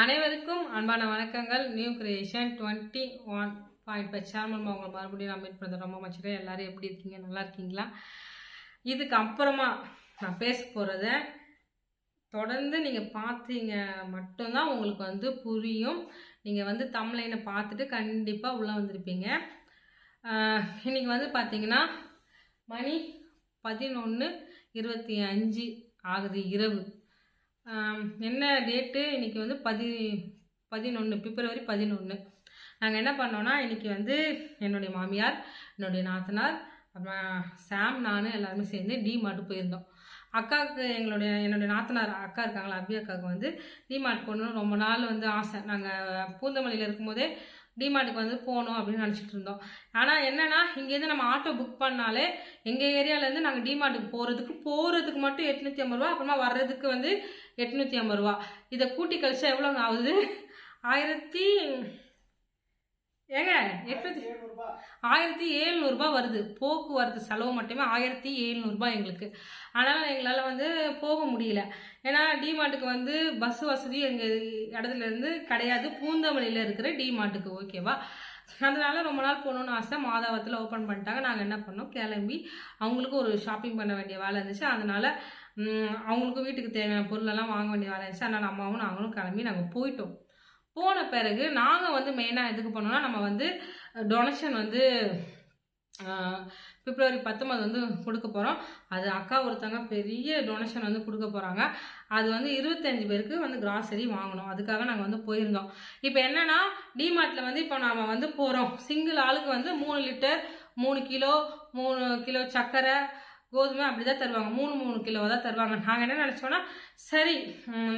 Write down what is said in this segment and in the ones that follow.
அனைவருக்கும் அன்பான வணக்கங்கள். New creation twenty one point five channel உங்களை மறுபடியும் நான் மீட் பண்ணுறது ரொம்ப மச்சிட்டேன் எல்லாரும் எப்படி இருக்கீங்க? நல்லா இருக்கீங்களா? இதுக்கு அப்புறமா நான் பேச போகிறத தொடர்ந்து நீங்கள் பார்த்தீங்க மட்டும்தான் உங்களுக்கு வந்து புரியும். நீங்கள் வந்து தமிழைனை பார்த்துட்டு கண்டிப்பாக உள்ளே வந்திருப்பீங்க. இன்றைக்கி இன்னைக்கு வந்து பார்த்தீங்கன்னா மணி பதினொன்று இருபத்தி அஞ்சு ஆகுது இரவு. என்ன டேட்டு இன்றைக்கி வந்து பதி பதினொன்று பிப்ரவரி பதினொன்று நாங்கள் என்ன பண்ணோன்னா இன்றைக்கி வந்து என்னுடைய மாமியார் என்னுடைய நாத்தனார் அப்புறம் சாம் நான் எல்லாருமே சேர்ந்து டிமார்ட் போயிருந்தோம். அக்காவுக்கு எங்களுடைய என்னுடைய நாத்தனார் அக்கா இருக்காங்களா அபி அக்காவுக்கு வந்து டிமார்ட் போகணும்னு ரொம்ப நாள் வந்து ஆசை. நாங்கள் பூந்தமல்லியில் இருக்கும்போதே டிமார்ட்டுக்கு வந்து போகணும் அப்படின்னு நினச்சிட்டு இருந்தோம். ஆனால் என்னென்னா இங்கேருந்து நம்ம ஆட்டோ புக் பண்ணாலே எங்கள் ஏரியாவிலேருந்து நாங்கள் டிமார்ட்டுக்கு போகிறதுக்கு போகிறதுக்கு மட்டும் எட்நூற்றி ஐம்பது ரூபா அப்புறமா வர்றதுக்கு வந்து எட்நூற்றி ஐம்பது ரூபா. இதை கூட்டி கழிச்சா எவ்வளோங்க ஆகுது? ஆயிரத்தி ஏங்க எட்நூத்தி ஆயிரத்தி எழுநூறுபா வருது. போக்குவரத்து செலவு மட்டுமே ஆயிரத்தி எழுநூறுபா எங்களுக்கு. அதனால் எங்களால் வந்து போக முடியல. ஏன்னா டிமார்ட்டுக்கு வந்து பஸ் வசதி எங்கள் இடத்துல இருந்து கிடையாது. பூந்தமல்லியில் இருக்கிற டிமார்ட்டுக்கு ஓகேவா அதனால ரொம்ப நாள் போகணுன்னு ஆசை. மாதாவத்தில் ஓப்பன் பண்ணிட்டாங்க. நாங்கள் என்ன பண்ணோம்? கிளம்பி அவங்களுக்கு ஒரு ஷாப்பிங் பண்ண வேண்டிய வேலை இருந்துச்சு. அதனால அவங்களுக்கும் வீட்டுக்கு தேவையான பொருளெல்லாம் வாங்க வேண்டிய வேலை இருந்துச்சு. அதனால் அம்மாவும் நாங்களும் கிளம்பி நாங்கள் போயிட்டோம். போன பிறகு நாங்கள் வந்து மெயினாக எதுக்கு பண்ணோம்னா நம்ம வந்து டொனேஷன் வந்து பிப்ரவரி பத்தொன்பது வந்து கொடுக்க போகிறோம் அது அக்கா ஒருத்தவங்க பெரிய டொனேஷன் வந்து கொடுக்க போகிறாங்க அது வந்து இருபத்தஞ்சு பேருக்கு வந்து கிராசரி வாங்கணும். அதுக்காக நாங்கள் வந்து போயிருந்தோம். இப்போ என்னன்னா டிமார்ட்டில் வந்து இப்போ நாம் வந்து போகிறோம் சிங்கிள் ஆளுக்கு வந்து மூணு லிட்டர் மூணு கிலோ மூணு கிலோ சர்க்கரை கோதுமை அப்படி தான் தருவாங்க. மூணு மூணு கிலோ தான் தருவாங்க. நாங்கள் என்ன நினச்சோன்னா சரி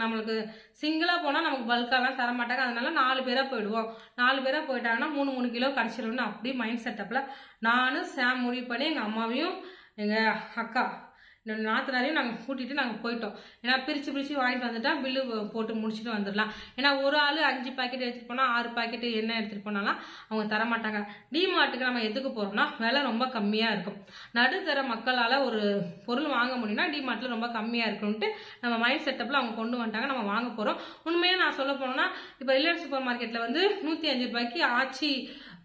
நம்மளுக்கு சிங்கிளாக போனால் நமக்கு பல்காலாம் தர மாட்டாங்க. அதனால நாலு பேராக போயிடுவோம். நாலு பேராக போயிட்டாங்கன்னா மூணு மூணு கிலோ கிடச்சிடும்னு அப்படியே மைண்ட் செட்டப்பில் நானும் சாம் முடிவு பண்ணி எங்கள் அம்மாவையும் எங்கள் அக்கா என்னோட நாத்தனாரையும் நாங்கள் கூட்டிகிட்டு நாங்கள் போயிட்டோம். ஏன்னா பிரித்து பிரித்து வாங்கிட்டு வந்துட்டா பில்லு போட்டு முடிச்சுட்டு வந்துடலாம். ஏன்னா ஒரு ஆள் அஞ்சு பாக்கெட் எடுத்துகிட்டு போனால் ஆறு பாக்கெட் என்ன எடுத்துகிட்டு போனாலாம் அவங்க தர மாட்டாங்க டிமார்ட்டுக்கு நம்ம எதுக்கு போகிறோம்னா விலை ரொம்ப கம்மியாக இருக்கும். நடுத்தர மக்களால் ஒரு பொருள் வாங்க முடியும்னா டிமார்ட்டில் ரொம்ப கம்மியாக இருக்குன்ட்டு நம்ம மைண்ட் செட்டப்பில் அவங்க கொண்டு வந்துட்டாங்க நம்ம வாங்க போகிறோம் உண்மையாக நான் சொல்ல போனோம்னா இப்போ ரிலையன்ஸ் சூப்பர் மார்க்கெட்டில் வந்து நூற்றி அஞ்சு ரூபாய்க்கு ஆச்சி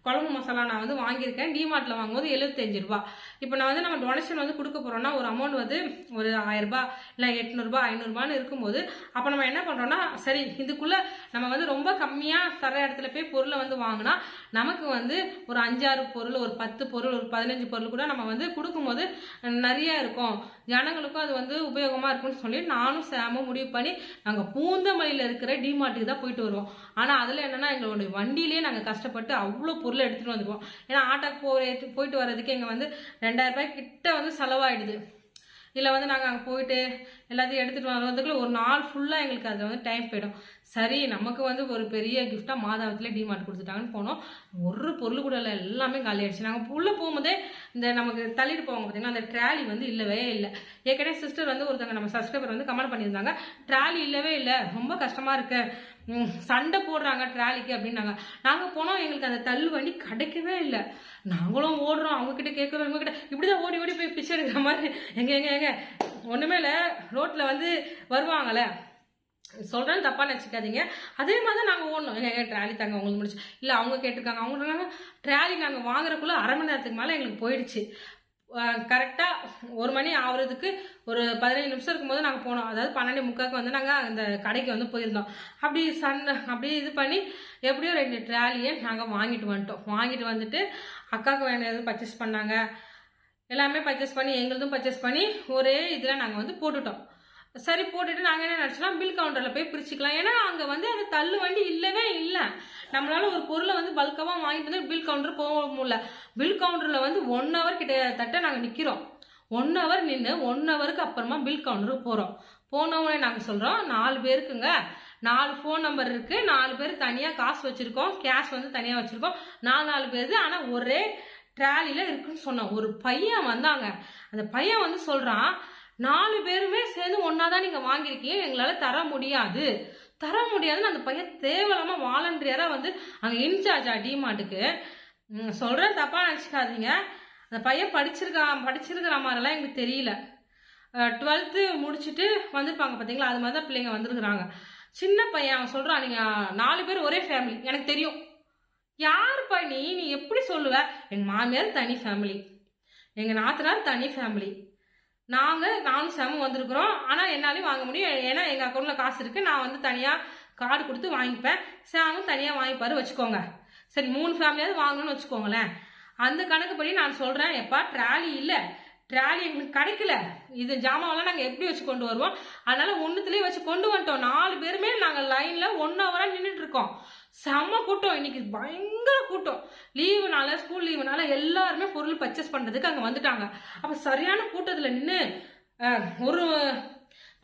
குழம்பு மசாலா நான் வந்து வாங்கியிருக்கேன். டிமார்ட்டில் வாங்கும்போது எழுபத்தஞ்சு ரூபா. இப்போ நான் வந்து நம்ம டொனேஷன் வந்து கொடுக்க போகிறோம்னா ஒரு அமௌண்ட் வந்து ஒரு ஆயிரரூபா இல்லை எட்நூறுபா ஐநூறுபான்னு இருக்கும்போது அப்போ நம்ம என்ன பண்ணுறோம்னா சரி இதுக்குள்ளே நம்ம வந்து ரொம்ப கம்மியாக தர இடத்துல போய் பொருளை வந்து வாங்கினா நமக்கு வந்து ஒரு அஞ்சாறு பொருள் ஒரு பத்து பொருள் ஒரு பதினஞ்சு பொருள் கூட நம்ம வந்து கொடுக்கும்போது நிறையா இருக்கும். ஜனங்களுக்கும் அது வந்து உபயோகமாக இருக்கும்னு சொல்லி நானும் சேமும் முடிவு பண்ணி நாங்கள் பூந்தமல்லியில் இருக்கிற டிமார்ட்டுக்கு தான் போயிட்டு வருவோம். ஆனால் அதில் என்னென்னா எங்களுடைய வண்டியிலேயே நாங்கள் கஷ்டப்பட்டு அவ்வளோ பொருளை எடுத்துகிட்டு வந்துருவோம். ஏன்னா ஆட்டோக்கு போய் போயிட்டு வர்றதுக்கு எங்கள் வந்து ரெண்டாயிரம் கிட்ட வந்து செலவாயிடுது. இல்லை வந்து நாங்கள் அங்கே போயிட்டு எல்லாத்தையும் எடுத்துகிட்டு வர்றதுக்குள்ள ஒரு நாள் ஃபுல்லாக எங்களுக்கு அதில் வந்து டைம் போயிடும். சரி நமக்கு வந்து ஒரு பெரிய கிஃப்டாக மாதாவத்தில் டிமார்ட் கொடுத்துட்டாங்கன்னு போனோம். ஒரு பொருள் கூட இல்லை எல்லாமே காலி ஆயிடுச்சு. நாங்கள் உள்ளே போகும்போதே இந்த நமக்கு தள்ளிட்டு போவாங்க பார்த்தீங்கன்னா அந்த ட்ராலி வந்து இல்லவே இல்லை. ஏற்கனவே சிஸ்டர் வந்து ஒருத்தவங்க நம்ம சப்ஸ்கிரைபர் வந்து கமெண்ட் பண்ணியிருந்தாங்க ட்ராலி இல்லவே இல்லை ரொம்ப கஷ்டமாக இருக்கு. சண்டை போடுறாங்க ட்ராலிக்கு அப்படின்னாங்க. நாங்கள் போனோம் எங்களுக்கு அந்த தள்ளு வண்டி கிடைக்கவே இல்லை. நாங்களும் ஓடுறோம் அவங்கக்கிட்ட கேட்குறோம் இவங்க கிட்ட. ஓடி ஓடி போய் பிச்சை எடுக்கிற மாதிரி. எங்கே எங்கே எங்கே? ஒன்றுமே இல்லை ரோட்டில் வந்து வருவாங்கல்ல. சொல்கிறேன்னு தப்பாக நினச்சிக்காதீங்க. அதே மாதிரி தான் நாங்கள் ஓடணும் எங்கள் ட்ராலி தாங்க உங்களுக்கு முடிச்சு இல்லை அவங்க கேட்டிருக்காங்க. அவங்க சொன்னாங்க ட்ராலி நாங்கள் வாங்குறக்குள்ளே அரை மணி நேரத்துக்கு மேலே எங்களுக்கு போயிடுச்சு. கரெக்டாக ஒரு மணி ஆகுறதுக்கு ஒரு பதினஞ்சு நிமிஷம் இருக்கும்போது நாங்கள் போனோம். அதாவது பன்னெண்டு முக்காக்கு வந்து நாங்கள் அந்த கடைக்கு வந்து போயிருந்தோம். அப்படி சன் அப்படியே இது பண்ணி எப்படியோ ரெண்டு ட்ராலியை நாங்கள் வாங்கிட்டு வந்துட்டோம். வாங்கிட்டு வந்துட்டு அக்காவுக்கு வேண்டியது பர்ச்சேஸ் பண்ணாங்க. எல்லாமே பர்ச்சேஸ் பண்ணி எங்களுதும் பர்ச்சேஸ் பண்ணி ஒரே இதில் நாங்கள் வந்து போட்டுட்டோம். சரி போட்டுட்டு நாங்கள் என்ன நினச்சோம்னா பில் கவுண்டரில் போய் பிரிச்சுக்கலாம். ஏன்னா அங்கே வந்து அந்த தள்ளு வண்டி இல்லவே இல்லை. நம்மளால ஒரு பொருளை வந்து பல்கமாக வாங்கிட்டு வந்து பில் கவுண்டர் போக முடியல. பில் கவுண்டரில் வந்து ஒன் ஹவர் கிட்டத்தட்ட நாங்கள் நிற்கிறோம் ஒன் ஹவர் நின்று ஒன் ஹவருக்கு அப்புறமா பில் கவுண்டருக்கு போகிறோம் போனவங்களே நாங்கள் சொல்கிறோம் நாலு பேருக்குங்க. நாலு ஃபோன் நம்பர் இருக்குது நாலு பேர் தனியாக காசு வச்சுருக்கோம். கேஷ் வந்து தனியாக வச்சுருக்கோம். நாலு நாலு பேர் ஆனால் ஒரே ட்ராலியில் இருக்குன்னு சொன்னோம். ஒரு பையன் வந்தாங்க. அந்த பையன் வந்து சொல்கிறான் நாலு பேருமே சேர்ந்து ஒன்றா தான் நீங்கள் வாங்கியிருக்கீங்க. எங்களால் தர முடியாது. தர முடியாதுன்னு அந்த பையன் தேவலமாக வாலண்டியராக வந்து அங்கே இன்சார்ஜா டிமார்ட்டுக்கு சொல்கிறேன் தப்பாக நினச்சிக்காதீங்க. அந்த பையன் படிச்சிருக்கான் படிச்சிருக்கிற மாதிரிலாம் எங்களுக்கு தெரியல. டுவெல்த்து முடிச்சுட்டு வந்திருப்பாங்க பார்த்தீங்களா அது மாதிரி தான் பிள்ளைங்க வந்திருக்கிறாங்க. சின்ன பையன் அவன் சொல்கிறான் நீங்கள் நாலு பேர் ஒரே ஃபேமிலி எனக்கு தெரியும். யாருப்பா நீ? நீ எப்படி சொல்லுவ? எங்கள் மாமியார் தனி ஃபேமிலி எங்கள் நாத்தனார் தனி ஃபேமிலி நாங்கள் நானும் செம வந்திருக்கிறோம். ஆனால் என்னாலையும் வாங்க முடியும். ஏன்னா எங்கள் அக்கௌண்ட்டில் காசு இருக்குது நான் வந்து தனியாக கார்டு கொடுத்து வாங்கிப்பேன். சாமும் தனியாக வாங்கிப்பாரு வச்சுக்கோங்க. சரி மூணு ஃபேமிலியாவது வாங்கணும்னு வச்சுக்கோங்களேன். அந்த கணக்குப்படி நான் சொல்கிறேன் எப்பா ட்ராலி இல்லை. ட்ராலி எங்களுக்கு கிடைக்கல. இது ஜாமாவெல்லாம் நாங்கள் எப்படி வச்சு கொண்டு வருவோம்? அதனால ஒன்றுத்துலேயே வச்சு கொண்டு வந்துட்டோம். நாலு பேருமே நாங்கள் லைனில் ஒன் ஹவராக நின்றுட்டு இருக்கோம். செம்ம கூட்டம். இன்னைக்கு பயங்கர கூட்டம். லீவுனால ஸ்கூல் லீவுனால எல்லாருமே பொருள் பர்ச்சேஸ் பண்ணுறதுக்கு அங்கே வந்துட்டாங்க. அப்போ சரியான கூட்டத்தில் நின்று ஒரு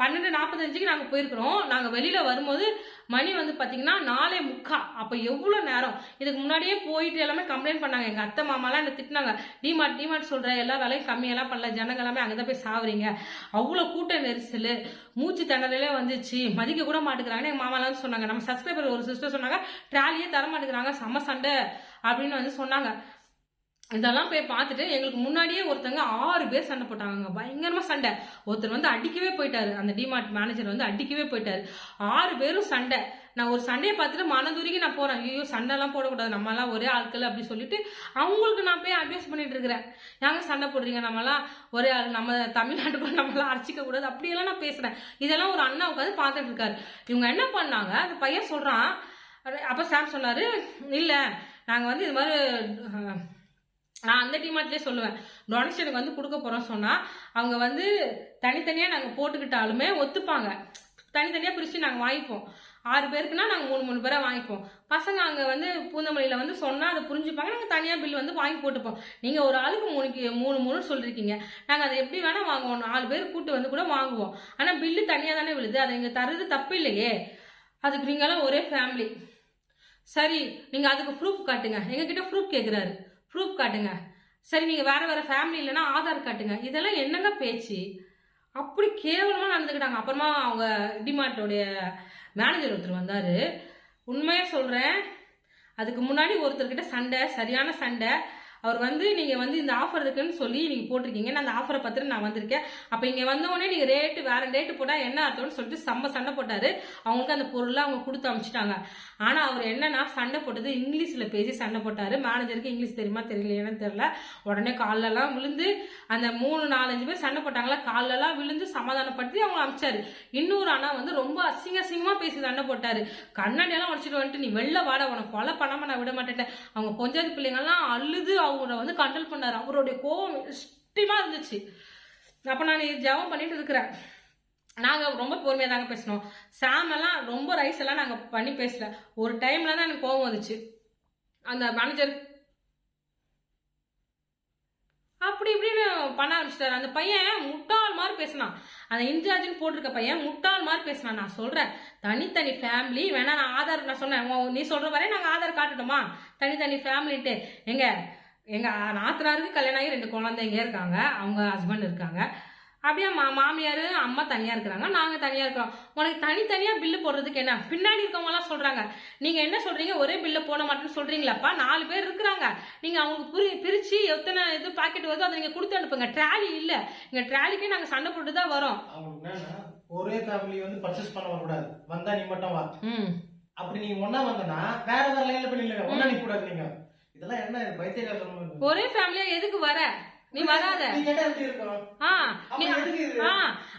பன்னெண்டு நாற்பத்தஞ்சுக்கு நாங்கள் போயிருக்கிறோம். நாங்கள் வெளியில் வரும்போது மணி வந்து பார்த்தீங்கன்னா நாலே முக்கா. அப்போ எவ்வளோ நேரம்? இதுக்கு முன்னாடியே போயிட்டு எல்லாமே கம்ப்ளைண்ட் பண்ணாங்க. எங்கள் அத்தை மாமாலாம் என்ன திட்டினாங்க? டிமார்ட் டிமார்ட் சொல்கிற எல்லா வேலையும் கம்மியெல்லாம் பண்ணல. ஜனங்க எல்லாமே அங்கே தான் போய் சாவுறீங்க. அவ்வளோ கூட்ட நெரிசல். மூச்சு திணறலே வந்துச்சு. மதிக்க கூட மாட்டேங்கிறாங்கன்னு எங்கள் மாமாலாம் சொன்னாங்க. நம்ம சப்ஸ்கிரைபர் ஒரு சிஸ்டர் சொன்னாங்க ட்ராலியே தர மாட்டேங்கிறாங்க செம்ம சண்டை. அப்படின்னு வந்து சொன்னாங்க. இதெல்லாம் போய் பார்த்துட்டு எங்களுக்கு முன்னாடியே ஒருத்தங்க ஆறு பேர் சண்டை போட்டாங்க பயங்கரமா சண்டை. ஒருத்தர் வந்து அடிக்கவே போயிட்டாரு. அந்த டிமார்ட் மேனேஜர் வந்து அடிக்கவே போயிட்டாரு. ஆறு பேரும் சண்டை. நான் ஒரு சண்டையை பார்த்துட்டு மனதுருகி நான் போறேன். ஐயோ சண்டைலாம் போடக்கூடாது. நம்மலாம் ஒரே ஆட்கள் அப்படின்னு சொல்லிட்டு அவங்களுக்கு நான் போய் அட்வைஸ் பண்ணிட்டு இருக்கிறேன். ஏங்க சண்டை போடுறீங்க? நம்மலாம் ஒரே ஆள். நம்ம தமிழ்நாட்டுக்குள்ள நம்மளாம் அரைச்சிக்க கூடாது. அப்படியெல்லாம் நான் பேசுறேன். இதெல்லாம் ஒரு அண்ணா உட்காந்து பார்த்துட்டு இருக்காரு. இவங்க என்ன பண்ணாங்க? அந்த பையன் சொல்றான். அப்ப சாம் சொன்னாரு இல்ல நாங்க வந்து இது மாதிரி நான் அந்த டிமார்ட்லேயே சொல்லுவேன். டொனேஷனுக்கு வந்து கொடுக்க போகிறோம் சொன்னால் அவங்க வந்து தனித்தனியாக நாங்கள் போட்டுக்கிட்டாலுமே ஒத்துப்பாங்க. தனித்தனியாக பிரித்து நாங்கள் வாங்கிப்போம். ஆறு பேருக்குன்னா நாங்கள் மூணு மூணு பேராக வாங்கிப்போம். பசங்க அங்கே வந்து பூந்தமல்லியில் வந்து சொன்னால் அதை புரிஞ்சுப்பாங்க. நாங்கள் தனியாக பில் வந்து வாங்கி போட்டுப்போம். நீங்கள் ஒரு ஆளுக்கு மூணு மூணு மூணு சொல்லியிருக்கீங்க நாங்கள் அதை எப்படி வேணால் வாங்குவோம். நாலு பேர் கூட்டு வந்து கூட வாங்குவோம். ஆனால் பில்லு தனியாக தானே விழுது. அதை இங்கே தர்றது தப்பு இல்லையே. அதுக்கு நீங்களாம் ஒரே ஃபேமிலி சரி நீங்கள் அதுக்கு ப்ரூஃப் காட்டுங்க. எங்ககிட்ட ப்ரூஃப் கேட்குறாரு ப்ரூஃப் காட்டுங்க. சரி நீங்கள் வேறு வேறு ஃபேமிலி இல்லைன்னா ஆதார் காட்டுங்க. இதெல்லாம் என்னங்க பேச்சு? அப்படி கேவலமாக நடந்துக்கிட்டாங்க. அப்புறமா அவங்க டிமார்ட்டோடைய மேனேஜர் ஒருத்தர் வந்தார். உண்மையாக சொல்கிறேன் அதுக்கு முன்னாடி ஒருத்தர்கிட்ட சண்டை சரியான சண்டை அவர் வந்து நீங்கள் வந்து இந்த ஆஃபர் இருக்குன்னு சொல்லி நீங்கள் போட்டிருக்கீங்க. நான் அந்த ஆஃபரை பார்த்துட்டு நான் வந்திருக்கேன். அப்போ இங்கே வந்தவொடனே நீங்கள் ரேட்டு வேற ரேட்டு போட்டால் என்ன அர்த்தம்னு சொல்லிட்டு செம்ம சண்டை போட்டார். அவங்களுக்கு அந்த பொருளை அவங்க கொடுத்து அனுப்பிச்சிட்டாங்க ஆனால் அவர் என்னன்னா சண்டை போட்டது இங்கிலீஷில் பேசி சண்டை போட்டார். மேனேஜருக்கு இங்கிலீஷ் தெரியுமா தெரியலையான்னு தெரியல. உடனே காலெல்லாம் விழுந்து அந்த மூணு நாலஞ்சு பேர் சண்டை போட்டாங்களா காலெல்லாம் விழுந்து சமாதானப்படுத்தி அவங்க அமிச்சாரு. இன்னொரு அண்ணா வந்து ரொம்ப அசிங்க அசிங்கமாக பேசி சண்டை போட்டாரு. கண்ணாடியெல்லாம் உடச்சிட்டு வந்துட்டு நீ வெளில வாட உனக்கு கொலை பண்ணாமல் நான் விட மாட்டேன் அவங்க பொஞ்சாதி பிள்ளைங்கள்லாம் அழுது அவங்க அவரை வந்து கண்ட்ரோல் பண்ணார். அவருடைய கோபம் இஷ்டமாக இருந்துச்சு. அப்போ நான் ஜெபம் பண்ணிட்டு இருக்கிறேன். நாங்கள் ரொம்ப பொறுமையாக தாங்க பேசினோம். சாமெல்லாம் ரொம்ப ரைஸ் எல்லாம் நாங்கள் பண்ணி பேசல. ஒரு டைம்ல தான் எனக்கு கோபம் வந்துச்சு. அந்த மேனேஜர் அப்படி இப்படின்னு பண்ண ஆரம்பிச்சிட்டாரு. அந்த பையன் முட்டாள் மாதிரி பேசினான். அந்த இன்சார்ஜ்னு போட்டிருக்க பையன் முட்டாள் மாதிரி பேசினான். நான் சொல்றேன் தனித்தனி ஃபேமிலி வேணா நான் ஆதார் நான் சொன்னேன். நீ சொல்ற வரை நாங்கள் ஆதார் காட்டணுமா? தனித்தனி ஃபேமிலின்ட்டு எங்க எங்க நாத்தனாருக்கு கல்யாணம் ஆகி ரெண்டு குழந்தைங்க இருக்காங்க. அவங்க ஹஸ்பண்ட் இருக்காங்க. அப்படியே மா மாமியார் அம்மா தனியாக இருக்கிறாங்க. நாங்கள் தனியாக இருக்கிறோம் உனக்கு தனித்தனியாக பில்லு போடுறதுக்கு என்ன? பின்னாடி இருக்கவங்கலாம் சொல்கிறாங்க நீங்கள் என்ன சொல்கிறீங்க ஒரே பில்லை போட மாட்டேன்னு சொல்கிறீங்களாப்பா நாலு பேர் இருக்கிறாங்க. நீங்கள் அவங்களுக்கு புரி பிரித்து எத்தனை இது பாக்கெட் வருதோ அதை நீங்கள் கொடுத்து அனுப்புங்க. ட்ராலி இல்லை. இங்கே ட்ராலிக்கே நாங்கள் சண்டை போட்டு தான் வரோம். ஒரே ஃபேமிலி வந்து பர்ச்சேஸ் பண்ண வரக்கூடாது. வந்தா நீ மட்டும் வா. ம். அப்படி நீங்க ஒண்ணா வந்தனா வேற வேற லைன்ல நில்லுங்க. ஒண்ணா நிக்க கூடாது நீங்க. இதெல்லாம் என்ன பைத்தியக்காரத்தனமா? ஒரே ஃபேமிலியாக எதுக்கு வர? நீ வராத.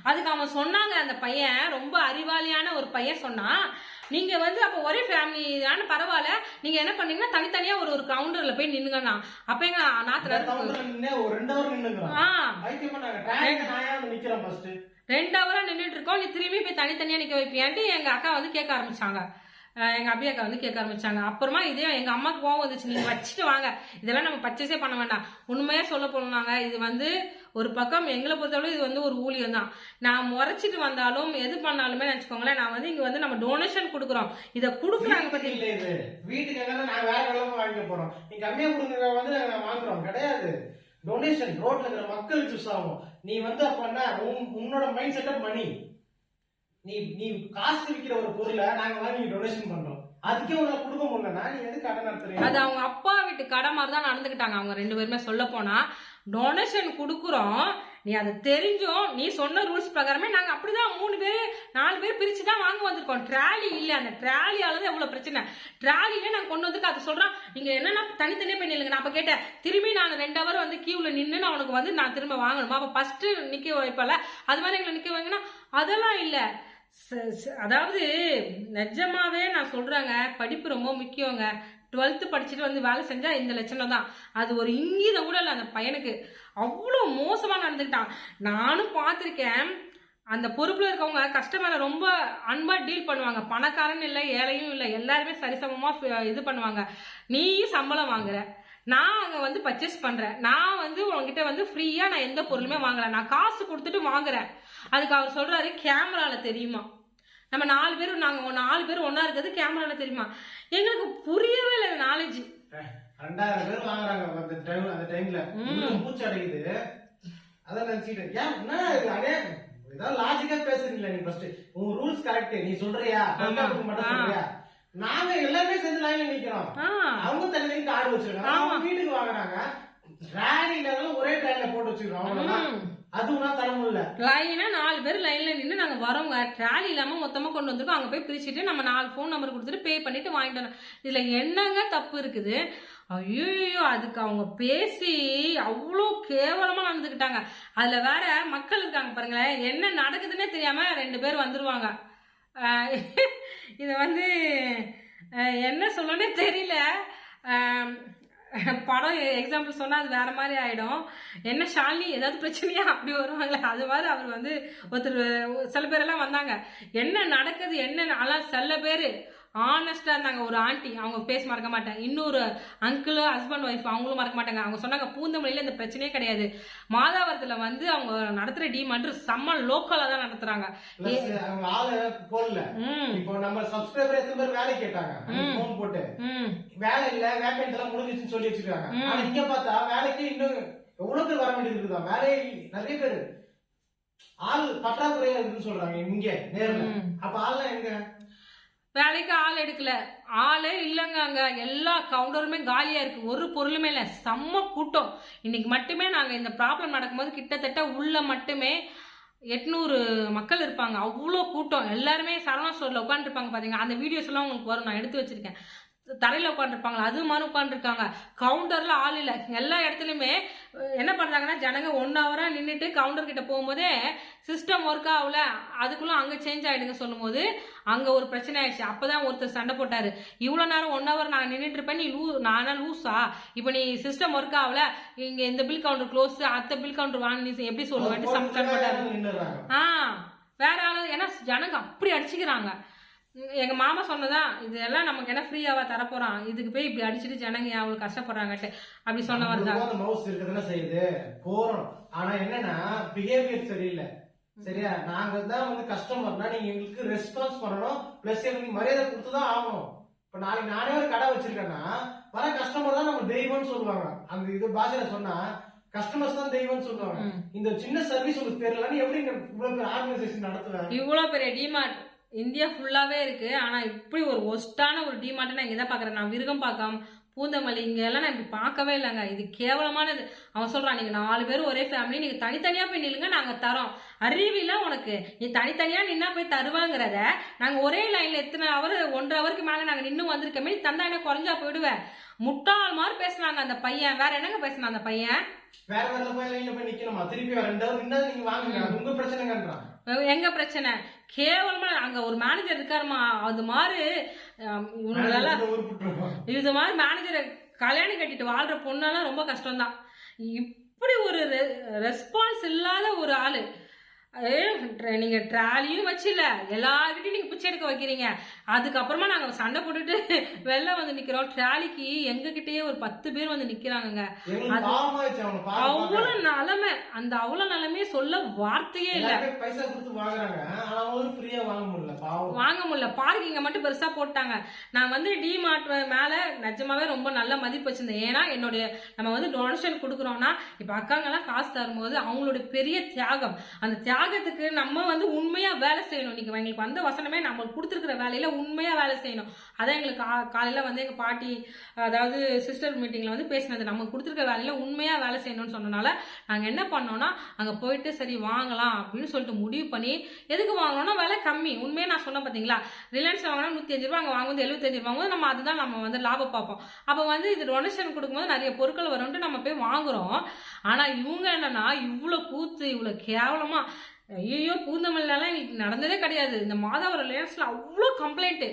அதுக்கு அவன் சொன்னாங்க அந்த பையன். ரொம்ப அறிவாளியான ஒரு பையன் சொன்னான். நீங்க வந்து அப்ப ஒரே ஃபேமிலி தானே பரவாயில்ல. நீங்க என்ன பண்ணீங்கன்னா தனித்தனியா ஒரு ஒரு கவுண்டர்ல போய் நின்னுங்கண்ணா. அப்ப எங்க நாத்தனார் ரெண்டு ஹவரா நின்றுட்டு இருக்கோம். நீ திரும்பி போய் தனித்தனியா நிக்க வைப்பியான்ட்டு எங்க அக்கா வந்து கேட்க ஆரம்பிச்சாங்க. அஹ் எங்க அபி அக்கா வந்து கேட்க ஆரம்பிச்சாங்க. அப்புறமா இதே எங்க அம்மாக்கு கோவம் வந்துச்சு. நீங்க வச்சுட்டு வாங்க. இதெல்லாம் நம்ம பர்ச்சேஸே பண்ண வேண்டாம். உண்மையா சொல்ல போனாங்க இது வந்து ஒரு பக்கம் எங்களை பொறுத்தவரை இது வந்து ஒரு ஊழியம் தான். நான் முறைச்சிட்டு வந்தாலும் எது பண்ணாலுமே நினச்சிக்கோங்களேன் நான் வந்து இங்க வந்து நம்ம டொனேஷன் கொடுக்குறோம். இதை கொடுக்குறாங்க பத்தி இல்ல இது. வீட்டுக்காக நான் வேற வெள்ளமா வாங்கிக்க போறோம். நீ கம்மியா கொடுங்க வந்து நாங்க வாங்குறோம். கிடையாது. டொனேஷன் ரோட்ல இருக்கிற மக்களுக்கு யூஸ் ஆகும். நீ வந்து அப்ப என்ன உன்- உன்னோட மைண்ட் செட்டப் மணி. நீ நீ காசு விற்கிற ஒரு பொருளை நாங்க வாங்கி டொனேஷன் பண்றோம். அதுக்கே உங்களை கொடுக்க முடியலன்னா நீ எது கடை நடத்துறீங்க? அது அவங்க அப்பா வீட்டு கடை மாதிரி தான் நடந்துக்கிட்டாங்க அவங்க ரெண்டு பேருமே சொல்ல போனா. டொனேஷன் கொடுக்குறோம். நீ அதை தெரிஞ்சும் நீ சொன்ன ரூல்ஸ் பிரகாரமே நாங்க அப்படிதான் மூணு பேர் நாலு பேர் பிரிச்சு தான் வாங்க வந்திருக்கோம். ட்ராலி இல்ல அந்த ட்ராலியால தான் எவ்வளவு பிரச்சனை. ட்ராலியில நாங்க கொண்டு வந்து அதை சொல்றோம் நீங்க என்னென்ன தனித்தனியாக போய் நில்லுங்க. நான் அப்ப கேட்டேன் திரும்பி நான் ரெண்டு ஹவர் வந்து கியூல நின்னு நான் உனக்கு வந்து நான் திரும்ப வாங்கணுமா? அப்ப ஃபர்ஸ்ட் நிக்க வைப்பல அது மாதிரி எங்களை நிக்க வைங்கன்னா அதெல்லாம் இல்லை. அதாவது நிஜமாவே நான் சொல்றேங்க படிப்பு ரொம்ப முக்கியங்க. டுவெல்த்து படிச்சுட்டு வந்து வேலை செஞ்சா இந்த லட்சணம் தான். அது ஒரு இங்கீதம் கூட இல்லை அந்த பையனுக்கு. அவ்வளோ மோசமாக நடந்துக்கிட்டான். நானும் பார்த்துருக்கேன் அந்த பொறுப்பில் இருக்கவங்க கஸ்டமரை ரொம்ப அன்பாக டீல் பண்ணுவாங்க. பணக்காரன் இல்லை ஏழையும் இல்லை. எல்லாருமே சரிசமமாக இது பண்ணுவாங்க. நீயும் சம்பளம் வாங்குற. நான் அங்கே வந்து பர்ச்சேஸ் பண்ணுறேன் நான் வந்து உங்ககிட்ட வந்து ஃப்ரீயாக நான் எந்த பொருளுமே வாங்கல. நான் காசு கொடுத்துட்டு வாங்குறேன். அதுக்கு அவர் சொல்கிறாரு கேமராவில் தெரியுமா? நம்ம நாலு பேர் நாங்கள் நாலு பேர் ஒன்றா இருக்கிறது கேமராவில் தெரியுமா? எங்களுக்கு புரியவே இல்லை நாலேஜ் ரெண்டாயிரம் பேர் வாங்குறாங்க அந்த டைம் அந்த டைம்ல. மூச்சு அடைக்குது. அதான் நினைச்சிட்டு ஏன் என்ன அடே ஏதாவது லாஜிக்கா பேசுறீங்களா நீ ஃபர்ஸ்ட் உன் ரூல்ஸ் கரெக்ட் நீ சொல்றியா? மட்டும். சொல்றியா? நாங்க எல்லாருமே சேர்ந்து லைன்ல நிக்கிறோம். அவங்க தனித்தனி கார்டு வச்சிருக்காங்க. அவங்க வீட்டுக்கு வாங்குறாங்க. ரேலில ஒரே ட்ரெயின்ல போட்டு வச்சிருக்கோம். அவ்வளவுதான். ம். அதுவும் தர முடியல. லைனா நாலு பேர் லைன்ல நின்று நாங்க வரோங்க. ட்ராலி இல்லாம மொத்தமா கொண்டு வந்திருக்கோம். அங்க போய் பிரிச்சுட்டு நம்ம நாலு ஃபோன் நம்பர் கொடுத்துட்டு பே பண்ணிட்டு வாங்கிட்டு வரோம். இதுல என்னங்க தப்பு இருக்குது? ஐயோ அதுக்கு அவங்க பேசி அவ்வளோ கேவலமா நடந்துக்கிட்டாங்க. அதுல வேற மக்கள் இருக்காங்க பாருங்களேன். என்ன நடக்குதுன்னே தெரியாம ரெண்டு பேர் வந்துருவாங்க. ஆஹ் இது வந்து என்ன சொல்லணும்னே தெரியல. படம் எக்ஸாம்பிள் சொன்னால் அது வேற மாதிரி ஆயிடும். என்ன ஷாலினி ஏதாவது பிரச்சனையா? அப்படி வருவாங்களே. அது மாதிரி அவர் வந்து ஒருத்தர் சில பேரெல்லாம் வந்தாங்க. என்ன நடக்குது? என்ன நல்லா சில பேர். ஆனஸ்டா இருந்தாங்க. ஒரு ஆண்டி அவங்க பேச மறக்க மாட்டேன் இன்னொரு அங்கிள் ஹஸ்பண்ட் ஒய்ஃப் அவங்களும் மறக்க மாட்டாங்க. அவங்க சொன்னாங்க பூந்தமல்லியில இந்த பிரச்சனையே கிடையாது. மாதாவரத்துல வந்து அவங்க நடத்துற டிமாண்ட் செம்ம லோக்கலா தான் போடல. இப்போ நம்ம சப்ஸ்கிரைபர் எத்தனை பேர் வேலை கேட்டாங்க? போன் போட்டு. வேலை இல்ல வேக்கன்ட் எல்லாம் முடிஞ்சிச்சுன்னு சொல்லி வச்சிருக்காங்க. ஆனா இங்க பார்த்தா வேலைக்கு இன்னும் எவ்வளவு பேர் வர வேண்டியது இருக்குதா? வேலையே நிறைய பேர். ஆள் பற்றாக்குறையா இருக்குன்னு சொல்றாங்க இங்க நேர்ல. அப்ப ஆள்லாம் எங்க? வேலைக்கு ஆள் எடுக்கல. ஆளே இல்லைங்க அங்கே எல்லா கவுண்டருமே காலியாக இருக்குது ஒரு பொருளுமே இல்லை. செம்ம கூட்டம். இன்னைக்கு மட்டுமே நாங்கள் இந்த ப்ராப்ளம் நடக்கும்போது கிட்டத்தட்ட உள்ள மட்டுமே எட்நூறு மக்கள் இருப்பாங்க. அவ்வளோ கூட்டம். எல்லாருமே சரவணா ஸ்டோரில் உட்காந்துருப்பாங்க பார்த்தீங்க அந்த வீடியோஸ் எல்லாம் உங்களுக்கு வரும். நான் எடுத்து வச்சுருக்கேன். தரையில உட்காந்துருப்பாங்க அது மாதிரி உட்காந்துருக்காங்க கவுண்டர்ல ஆள் இல்லை. எல்லா இடத்துலையுமே என்ன பண்றாங்கன்னா ஜனங்க ஒன் ஹவரா நின்றுட்டு கவுண்டர் கிட்ட போகும்போதே சிஸ்டம் ஒர்க் ஆகல. அதுக்குள்ள அங்க சேஞ்ச் ஆயிடுங்க சொல்லும்போது அங்க ஒரு பிரச்சனை ஆயிடுச்சு. அப்பதான் ஒருத்தர் சண்டை போட்டாரு. இவ்வளவு நேரம் ஒன் ஹவர் நான் நின்றுட்டு இருப்பேன். நீ லூ நானா லூஸா இப்போ நீ சிஸ்டம் ஒர்க் ஆகல. இங்க இந்த பில் கவுண்டர் க்ளோஸ் அத்த பில் கவுண்டர் வாங்க நீ எப்படி சொல்லுவேன் சண்டை போட்டாரு நின்னுறாங்க ஆ வேற ஆளு ஏன்னா ஜனங்க அப்படி அடிச்சுக்கிறாங்க. உம், எங்க மாமா சொன்னதா இதெல்லாம் நமக்கு என்ன ஃப்ரீயாவா தரப்போறான்? இதுக்கு போய் இப்படி அடிச்சுட்டு ஜனங்க அவ்வளவு கஷ்டப்படுறாங்கட்டு அப்படி சொன்னவர் தான். அந்த மவுஸ் இருக்கதானே செய்யுது? போறோம் ஆனா என்னன்னா பிஹேவியர் சரியில்லை. சரியா? நாங்க தான் வந்து கஸ்டமர்னா நீங்க எங்களுக்கு ரெஸ்பான்ஸ் பண்ணணும். பிளஸ் எனக்கு மரியாதை கொடுத்து தான் ஆகணும். இப்ப நாளைக்கு நானே ஒரு கடை வச்சிருக்கேன்னா வர கஸ்டமர் தான் நம்ம தெய்வம்னு சொல்லுவாங்க. அந்த இது பாஷையில சொன்னா கஸ்டமர்ஸ் தான் தெய்வம்னு சொல்லுவாங்க. இந்த சின்ன சர்வீஸ் உங்களுக்கு தெரியல நீ எப்படி இந்த இவ்வளவு பெரிய ஆர்கனைசேஷன் நடத்துவேன்? இவ்வளோ பெரிய டிமார்ட் இந்தியா ஃபுல்லாவே இருக்கு. ஆனா இப்படி ஒரு ஒஸ்ட்டான ஒரு டிமார்ட் நான் இங்கே தான் பாக்குறேன். நான் விருகம் பார்க்காம பூந்தமல்லி இங்க எல்லாம் நான் இப்படி பார்க்கவே இல்லைங்க. இது கேவலமானது. அவன் சொல்றான் நீங்க நாலு பேர் ஒரே ஃபேமிலி நீங்க தனித்தனியா போய் நில்லுங்க நாங்க தரோம். அறிவில உனக்கு. நீ தனித்தனியா நின்னா போய் தருவாங்கிறத நாங்க ஒரே லைன்ல எத்தனை அவர் ஒன்றரை அவருக்கு மேல நாங்க நின்னு வந்திருக்கமே நீ தந்தா என்ன குறைஞ்சா போயிடுவேன் முட்டாள் மாதிரி பேசுனாங்க அந்த பையன். வேற என்னங்க பேசுனான் அந்த பையன்? வேற வேற போய் லைன்ல போய் நிக்கணுமா? திருப்பி வேற நின்னா நீங்க வாங்குங்க. உங்க பிரச்சனைங்கன்றான். எங்க பிரச்சனை? கேவலமா அங்க ஒரு மேனேஜர் இருக்காருமா? அது மாதிரி உருப்பிட்டுருவோம் இது மாதிரி மேனேஜரை கல்யாணம் கட்டிட்டு வாழ்ற பொண்ணெல்லாம் ரொம்ப கஷ்டம்தான். இப்படி ஒரு ரெஸ்பான்ஸ் இல்லாத ஒரு ஆளு. ஏ, ட்ர- நீங்க ட்ராலியும் வச்சில்ல. எல்லார்கிட்டயும் நீங்க பிச்சை எடுக்க வைக்கிறீங்க. அதுக்கப்புறமா நாங்க சண்டை போட்டுட்டு வெளில வந்து நிக்கிறோம். ட்ராலிக்கு எங்க கிட்டயே ஒரு பத்து பேர் வந்து பாவம் அவ்வளவு நிலைமை. அந்த அவ்வளவு நிலைமையே சொல்ல வார்த்தையே இல்ல. வாங்க முடியல பார்க்கிங்க மட்டும் பெருசா போட்டாங்க. நான் வந்து டிமார்ட் மேல நிஜமாவே ரொம்ப நல்ல மதிப்பு வச்சிருந்தேன். ஏன்னா என்னுடைய நம்ம வந்து டொனேஷன் கொடுக்குறோம்னா இப்ப அக்காங்கெல்லாம் காசு தரும்போது அவங்களுடைய பெரிய தியாகம். அந்த தியாகம் ஆகிறதுக்கு நம்ம வந்து உண்மையா வேலை செய்யணும். இன்னைக்கு எங்களுக்கு வந்த வசனமே நம்ம கொடுத்துருக்குற வேலையில உண்மையா வேலை செய்யணும். அதான் எங்களுக்கு கா- காலையில வந்து எங்க பாட்டி அதாவது சிஸ்டர் மீட்டிங்ல வந்து பேசினது. நம்ம கொடுத்துருக்க வேலையில உண்மையா வேலை செய்யணும்னு சொன்னனால நாங்க என்ன பண்ணோம்னா அங்க போயிட்டு சரி வாங்கலாம் அப்படின்னு சொல்லிட்டு முடிவு பண்ணி எதுக்கு வாங்கணும்னா விலை கம்மி. உண்மையா நான் சொன்னேன் பாத்தீங்களா? ரிலையன்ஸ் வாங்கினா நூத்தி அஞ்சு ரூபா அங்க வாங்கும்போது எழுபத்தஞ்சு ரூபா வாங்கும்போது நம்ம அதுதான் நம்ம வந்து லாபம் பார்ப்போம். அப்ப வந்து இது டொனேஷன் கொடுக்கும்போது நிறைய பொருட்கள் வரும்ட்டு நம்ம போய் வாங்குறோம். ஆனா இவங்க என்னன்னா இவ்வளவு கூத்து இவ்வளவு கேவலமா ஐயோ பூந்தமல்லாம் எங்களுக்கு நடந்ததே கிடையாது. இந்த மாதாவரம் ரிலையன்ஸ்ல அவ்வளோ கம்ப்ளைண்ட்டு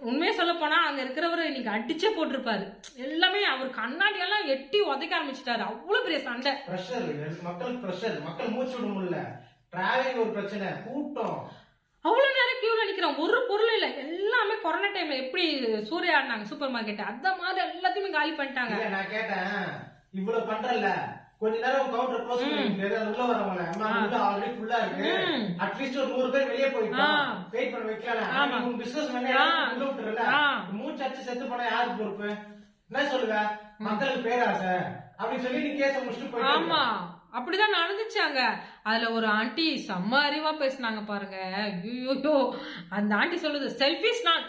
உண்மையை சொல்ல போனா அங்க இருக்கிறவர் இன்னைக்கு அடிச்சே போட்டிருப்பாரு. எல்லாமே அவர் கண்ணாடியெல்லாம் எட்டி உதைக்க ஆரம்பிச்சிட்டாரு. அவ்வளவு பெரிய சண்டை. ப்ரெஷர் மக்களுக்கு ப்ரெஷர் மக்கள் மூச்சு விட முடியல. டிராவலிங் ஒரு பிரச்சனை. கூட்டம். அவ்வளவு நேரம் கியூல நிக்கிறோம். ஒரு பொருள் இல்ல. எல்லாமே கொரோனா டைம்ல எப்படி சூறையா ஆடினாங்க சூப்பர் மார்க்கெட் அந்த மாதிரி எல்லாத்தையுமே காலி பண்ணிட்டாங்க. நான் கேட்டேன். இவ்வளவு பண்றல கொஞ்ச நேரம் கவுண்டர் க்ளோஸ் பண்ணி முடியாது அது உள்ள வரவங்கள அம்மா உள்ள ஆல்ரெடி ஃபுல்லா இருக்கு. அட்லீஸ்ட் ஒரு நூறு பேர் வெளியே போயிட்டோம். ஆ. வெயிட் பண்ண வைக்கலாம். உங்க பிசினஸ் ஆ. உள்ள விட்டுறல. மூச்சு அடிச்சு செத்து போனா யாருக்கு பொறுப்பு? என்ன சொல்லுவ? மக்களுக்கு பேராசை. அப்படின்னு சொல்லி நீ கேஸ முடிச்சுட்டு போயிட்டு ஆமா. அப்படிதான் நடந்துச்சு அங்க அதுல ஒரு ஆண்டி செம்ம அறிவா பேசுனாங்க பாருங்க. ஐயோ அந்த ஆண்டி சொல்லுது செல்ஃபிஸ் நான்.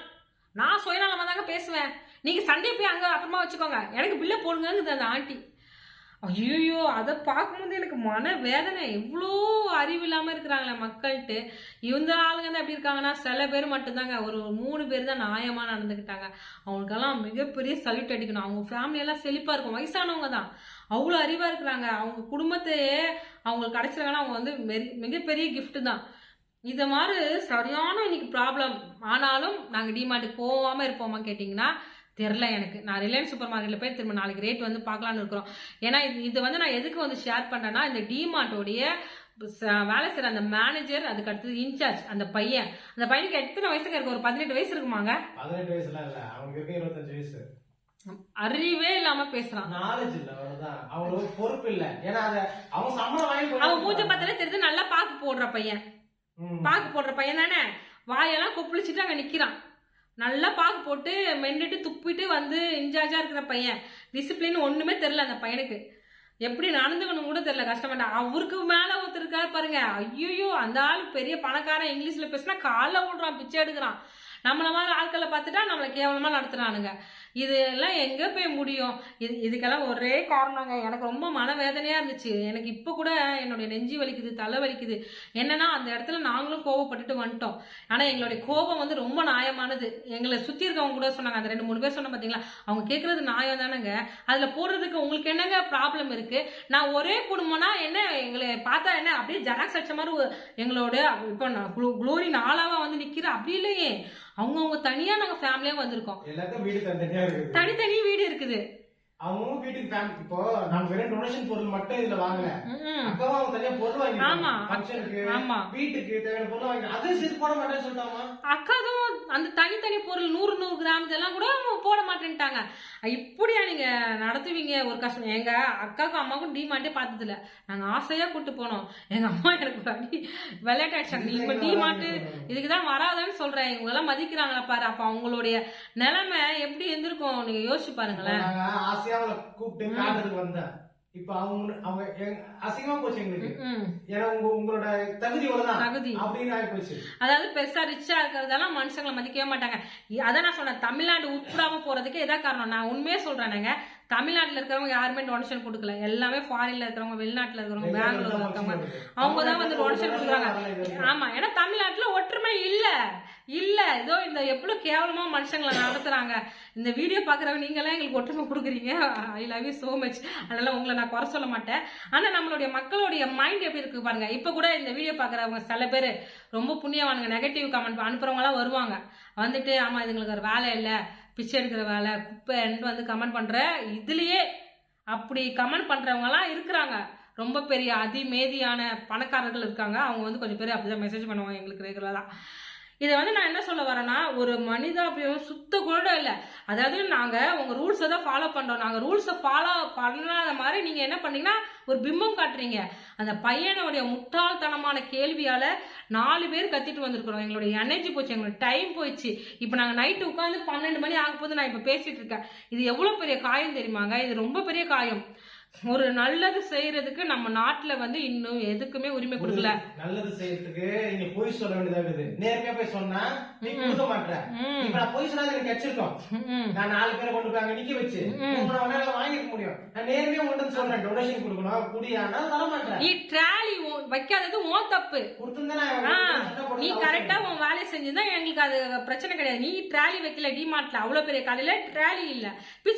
நான் சுயநலமா தாங்க பேசுவேன். நீங்க சண்டே போய் அங்க அப்புறமா வச்சுக்கோங்க. எனக்கு பில்ல போடுங்கங்குது அந்த ஆண்டி. ஐயோ அதை பார்க்கும்போது எனக்கு மன வேதனை எவ்வளோ அறிவு இல்லாமல் இருக்கிறாங்களே மக்கள்கிட்ட. இந்த ஆளுங்க தான் எப்படி இருக்காங்கன்னா சில பேர் மட்டும்தாங்க. ஒரு மூணு பேர் தான் நியாயமாக நடந்துக்கிட்டாங்க அவங்களுக்கெல்லாம் மிகப்பெரிய சல்யூட் அடிக்கணும். அவங்க ஃபேமிலியெல்லாம் செழிப்பாக இருக்கும். வயசானவங்க தான். அவ்வளோ அறிவாக இருக்கிறாங்க. அவங்க குடும்பத்தையே அவங்களுக்கு கிடைச்சிருக்காங்கன்னா அவங்க வந்து மெரி- மிகப்பெரிய கிஃப்ட்டு தான். இதை மாதிரி சரியான இன்னைக்கு ப்ராப்ளம் ஆனாலும் நாங்கள் டிமார்ட்டுக்கு போகாமல் இருப்போமா கேட்டிங்கன்னா தெரில எனக்கு. நான் ரிலையன்ஸ் சூப்பர் மார்க்கெட்டில் போய் திரும்ப நாளைக்கு ரேட் வந்து பார்க்கலான்னு இருக்கிறோம். ஏன்னா இது இது வந்து நான் எதுக்கு வந்து ஷேர் பண்ணுறேன்னா இந்த டிமார்ட்டோடைய வேலை செய்கிற அந்த மேனேஜர் அதுக்கு அடுத்தது இன்சார்ஜ் அந்த பையன். அந்த பையனுக்கு எத்தனை வயசுக்கு இருக்கு? ஒரு பதினெட்டு வயசு இருக்குமாங்க? பதினெட்டு வயசுலாம் இல்ல. அவனுக்கு இருக்க இருபத்தஞ்சு வயசு. அறிவே இல்லாம பேசுறான். நாலேஜ் இல்ல அவ்வளவுதான். அவங்களுக்கு பொறுப்பு இல்ல. ஏன்னா அத அவன் சம்பளம் வாங்கி அவன் மூஞ்ச பார்த்தாலே தெரியுது நல்லா பாக்கு போடுற பையன். பாக்கு போடுற பையன் தானே. வாயெல்லாம் கொப்பளிச்சுட்டு அங்க நிக்கிறான். நல்லா பாக்கு போட்டு மென்னுட்டு துப்பிட்டு வந்து இன்சார்ஜாக இருக்கிற பையன். டிசிப்ளின் ஒன்றுமே தெரில அந்த பையனுக்கு. எப்படி நடந்துக்கணும் கூட தெரில கஷ்டப்பட்ட. அவருக்கு மேலே ஒருத்தர் பாருங்க. ஐயோ அந்த ஆள் பெரிய பணக்காரன் இங்கிலீஷில் பேசினா காலைல விடுறான் பிச்சை எடுக்கிறான். நம்மள மாதிரி ஆட்களை பார்த்துட்டா நம்மளை கேவலமாக நடத்துறானுங்க. இதெல்லாம் எங்க போய் முடியும்? இது இதுக்கெல்லாம் ஒரே காரணங்க. எனக்கு ரொம்ப மனவேதனையா இருந்துச்சு. எனக்கு இப்போ கூட என்னுடைய நெஞ்சு வலிக்குது தலை வலிக்குது. என்னன்னா அந்த இடத்துல நாங்களும் கோவப்பட்டுட்டு வந்துட்டோம். ஆனா எங்களுடைய கோபம் வந்து ரொம்ப நியாயமானது. எங்களை சுத்தி இருக்கவங்க கூட சொன்னாங்க. அந்த ரெண்டு மூணு பேர் சொன்ன பாத்தீங்களா? அவங்க கேட்குறது நியாயம் தானேங்க. அதுல போடுறதுக்கு உங்களுக்கு என்னங்க ப்ராப்ளம் இருக்கு? நான் ஒரே குடும்பம்னா என்ன? எங்களை பார்த்தா என்ன? அப்படியே ஜனாக்ஸ் அடிச்ச மாதிரி ஒரு- எங்களோட இப்போ குளோரி நாளாவா வந்து நிக்கிற அப்படி இல்லையே. அவங்கவுங்க தனியா நாங்க ஃபேமிலியா வந்திருக்கோம். தனித்தனி வீடு இருக்குது. அவங்க வீட்டுக்கு இப்போ நம்ம வெறும் டொனேஷன் பொருள் மட்டும் இதுல வாங்கல. அக்காவும் அவங்க தனியா பொருள் வாங்கி ஆமா. ஃபங்க்ஷனுக்கு ஆமா. வீட்டுக்கு தேவையான பொருள் வாங்கி அதை சேர்த்து போட மாட்டேன்னு சொல்லிட்டாமா அக்காதும் அந்த தனித்தனி பொருள் நூறு நூறு கிராம் இதெல்லாம் கூட போட மாட்டேன்ட்டாங்க. இப்படியா நீங்க நடத்துவீங்க ஒரு கஷ்டம் எங்க அக்காவுக்கும் அம்மாவுக்கும் டிமார்ட்டே பார்த்தது இல்ல நாங்க ஆசையா கூட்டு போனோம். எங்க அம்மா எனக்கு அடி விளையாட்டு அடிச்சாங்க நீ இப்ப டிமார்ட் இதுக்கு தான் வராதன்னு சொல்றேன். இவங்க எல்லாம் மதிக்கிறாங்களா பாரு. அப்ப அவங்களுடைய நிலைமை எப்படி இருந்திருக்கும்? நீங்க யோசிச்சு பாருங்களேன். நாங்க ஆசையா அவளை கூப்பிட்டு காட்டுறதுக்கு வந்தேன். இப்ப அவங்க அவங்க அசிங்கமா போச்சு எங்களுக்கு. ஏன்னா உங்க உங்களோட தகுதி இவ்வளவுதான். தகுதி. அப்படின்னு ஆகி போச்சு அதாவது பெருசா ரிச்சா இருக்கிறதெல்லாம் மனுஷங்களை மதிக்கவே மாட்டாங்க. அதான் நான் சொன்னேன் தமிழ்நாடு உட்படாம போறதுக்கு எதா காரணம். நான் உண்மையே சொல்றேனுங்க. தமிழ்நாட்டுல இருக்கிறவங்க யாருமே டொனேஷன் கொடுக்கல. எல்லாமே ஃபாரின்ல இருக்கிறவங்க வெளிநாட்டுல இருக்கிறவங்க பெங்களூர்ல இருக்கிறவங்க அவங்க தான் வந்து டொனேஷன் கொடுக்குறாங்க. ஆமா ஏன்னா தமிழ்நாட்டுல ஒற்றுமை இல்ல. இல்ல ஏதோ இந்த எவ்வளவு கேவலமா மனுஷங்களை நடத்துறாங்க. இந்த வீடியோ பாக்குறவங்க நீங்க எல்லாம் எங்களுக்கு ஒற்றுமை கொடுக்குறீங்க. I love you so much அதனால உங்களை நான் குறை சொல்ல மாட்டேன். ஆனா நம்மளுடைய மக்களுடைய மைண்ட் எப்படி இருக்கு பாருங்க. இப்ப கூட இந்த வீடியோ பாக்குறவங்க சில பேர் ரொம்ப புண்ணியவானுங்க நெகட்டிவ் கமெண்ட் அனுப்புறவங்க எல்லாம் வருவாங்க. வந்துட்டு ஆமா இதுங்களுக்கு ஒரு வேலை இல்ல. பிச்சை எடுக்கிற வேலை குப்பைன்னு வந்து கமெண்ட் பண்ணுற இதுலேயே அப்படி கமெண்ட் பண்ணுறவங்கலாம் இருக்கிறாங்க. ரொம்ப பெரிய அதிமேதியான பணக்காரர்கள் இருக்காங்க. அவங்க வந்து கொஞ்சம் பேர் அப்படி தான் மெசேஜ் பண்ணுவாங்க எங்களுக்கு ரெகுலராக இதை வந்து நான் என்ன சொல்ல வரேன்னா ஒரு மனிதாபியம் சுத்த கூட இல்லை. அதாவது நாங்கள் உங்கள் ரூல்ஸை தான் ஃபாலோ பண்ணுறோம் நாங்கள் ரூல்ஸை ஃபாலோ பண்ணாத மாதிரி நீங்கள் என்ன பண்ணீங்கன்னா ஒரு பிம்பம் காட்டுறீங்க. அந்த பையனுடைய முட்டாள்தனமான கேள்வியால் நாலு பேர் கத்திட்டு வந்திருக்கிறோம். எங்களுடைய எனர்ஜி போச்சு எங்களோட டைம் போயிடுச்சு. இப்போ நாங்கள் நைட்டு உட்காந்து பன்னெண்டு மணி ஆகும் போது நான் இப்போ பேசிகிட்டு இருக்கேன். இது எவ்வளோ பெரிய காயம் தெரியுமாங்க? இது ரொம்ப பெரிய காயம். ஒரு நல்லது செய்யறதுக்கு நம்ம நாட்டுல வந்து இன்னும் எதுக்குமே உரிமை கொடுக்கல. நல்லது செய்யறதுக்கு நீங்க பொய் சொல்ல வேண்டியதா இருக்குது. நேர்மையா போய் சொன்னா நீ கொடுக்க மாட்ட ம். இப்ப நான் பொய் சொன்னா எனக்கு கிடைச்சிருக்கோம். நான் நாலு பேரை கொண்டு போய் அங்க நிக்க வச்சு நேரம் வாங்கிக்க முடியும். நான் நேர்மையா உங்கள்ட்ட சொல்றேன். டொனேஷன் கொடுக்கணும். குடியானா தர மாட்டேன் நீ ட்ராலி வைக்காதது உன் தப்பு. நீ கரெக்டா உன் வேலையை செஞ்சுதான் எங்களுக்கு அது பிரச்சனை கிடையாது. நீ ட்ராலி வைக்கல டிமார்ட்ல அவ்வளவு பெரிய கடையில ட்ராலி இல்ல.